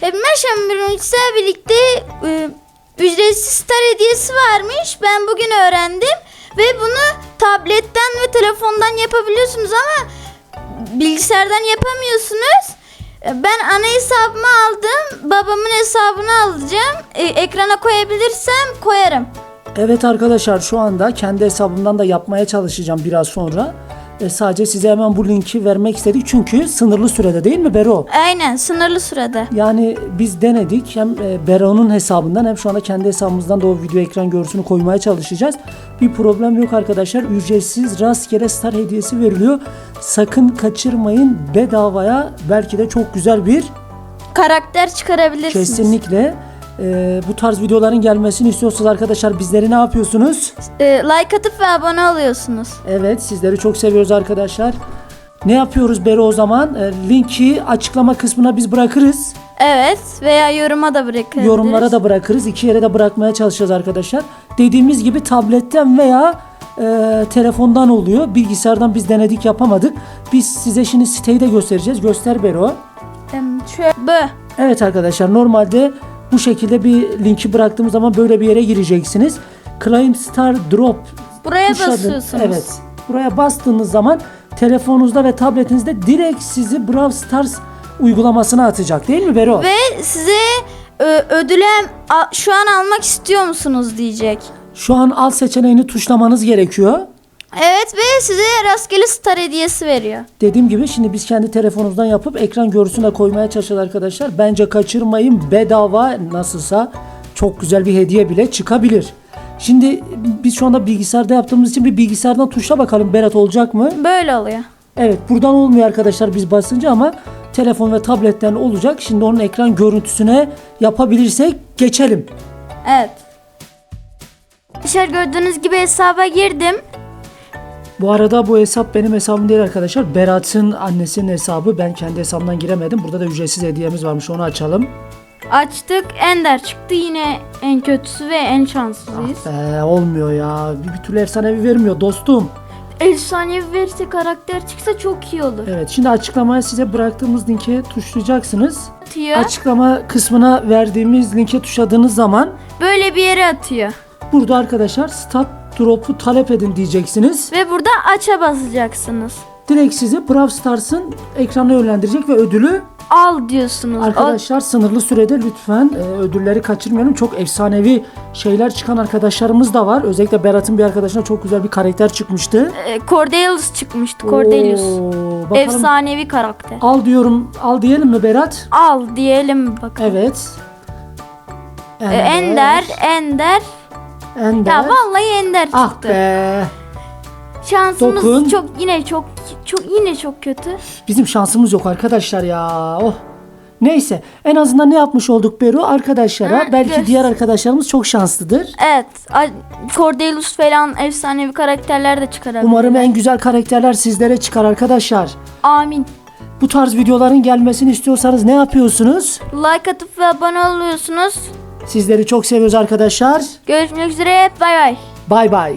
Hepimler Şambirunç'la birlikte e, ücretsiz star hediyesi varmış. Ben bugün öğrendim. Ve bunu tabletten ve telefondan yapabiliyorsunuz ama bilgisayardan yapamıyorsunuz. E, Ben ana hesabımı aldım. Babamın hesabını alacağım. E, ekrana koyabilirsem koyarım. Evet arkadaşlar şu anda kendi hesabımdan da yapmaya çalışacağım biraz sonra. E, sadece size hemen bu linki vermek istedik çünkü sınırlı sürede değil mi Bero? Aynen sınırlı sürede. Yani biz denedik hem e, Bero'nun hesabından hem şu anda kendi hesabımızdan da o video ekran görüntüsünü koymaya çalışacağız. Bir problem yok arkadaşlar. Ücretsiz rastgele star hediyesi veriliyor. Sakın kaçırmayın bedavaya belki de çok güzel bir Karakter çıkarabilirsiniz. kesinlikle e, bu tarz videoların gelmesini istiyorsanız arkadaşlar bizleri ne yapıyorsunuz? E, like atıp ve abone oluyorsunuz. Evet sizleri çok seviyoruz arkadaşlar. Ne yapıyoruz Bero o zaman? E, linki açıklama kısmına biz bırakırız. Evet veya yoruma da bırakabiliriz. Yorumlara da bırakırız. İki yere de bırakmaya çalışacağız arkadaşlar. Dediğimiz gibi tabletten veya e, telefondan oluyor. Bilgisayardan biz denedik yapamadık. Biz size şimdi siteyi de göstereceğiz. Göster Bero. Em, Şöyle. Evet arkadaşlar normalde bu şekilde bir linki bıraktığımız zaman böyle bir yere gireceksiniz. Claim Star Drop Buraya basıyorsunuz. Evet. Buraya bastığınız zaman telefonunuzda ve tabletinizde direkt sizi Brawl Stars uygulamasına atacak değil mi Bero? Ve size a- şu an almak istiyor musunuz diyecek. Şu an al seçeneğini tuşlamanız gerekiyor. Evet ve size rastgele star hediyesi veriyor. Dediğim gibi şimdi biz kendi telefonumuzdan yapıp ekran görüntüsüne koymaya çalışacağız arkadaşlar. Bence kaçırmayın bedava nasılsa çok güzel bir hediye bile çıkabilir. Şimdi biz şu anda bilgisayarda yaptığımız için bir bilgisayardan tuşla bakalım Berat olacak mı? Böyle oluyor. Evet buradan olmuyor arkadaşlar biz basınca ama telefon ve tabletten olacak. Şimdi onun ekran görüntüsüne yapabilirsek geçelim. Evet. Arkadaşlar gördüğünüz gibi hesaba girdim. Bu arada bu hesap benim hesabım değil arkadaşlar. Berat'ın annesinin hesabı. Ben kendi hesabımdan giremedim. Burada da ücretsiz hediyemiz varmış onu açalım. Açtık Ender çıktı yine en kötüsü ve en şanslıyız. Ee, olmuyor ya. Bir, bir türlü efsanevi vermiyor dostum. Efsanevi verirse karakter çıksa çok iyi olur. Evet şimdi açıklamaya size bıraktığımız linke tuşlayacaksınız. Atıyor. Açıklama kısmına verdiğimiz linke tuşladığınız zaman Böyle bir yere atıyor. burada arkadaşlar stat drop'u talep edin diyeceksiniz. Ve burada aç'a basacaksınız. Direkt sizi Brawl Stars'ın ekranına yönlendirecek ve ödülü Al diyorsunuz. O- arkadaşlar sınırlı sürede lütfen e, ödülleri kaçırmayalım. Çok efsanevi şeyler çıkan arkadaşlarımız da var. Özellikle Berat'ın bir arkadaşına çok güzel bir karakter çıkmıştı. e, Cordelius çıkmıştı. Cordelius. Oo, bakalım. Efsanevi karakter. Al diyorum. Al diyelim mi Berat? Al diyelim bakalım. Evet. E, Ender, Ender. Ender. Ya vallahi Ender çıktı. ah be. Şansımız Dokun. çok yine çok çok yine çok kötü. Bizim şansımız yok arkadaşlar ya. Oh. Neyse en azından ne yapmış olduk Beru arkadaşlara. Ha, belki göz- diğer arkadaşlarımız çok şanslıdır. Evet. A- Cordelius falan efsanevi karakterler de çıkarabilir. Umarım en güzel karakterler sizlere çıkar arkadaşlar. Amin. Bu tarz videoların gelmesini istiyorsanız ne yapıyorsunuz? Like atıp ve abone oluyorsunuz. Sizleri çok seviyoruz arkadaşlar. Görüşmek üzere. Bay bay. Bay bay.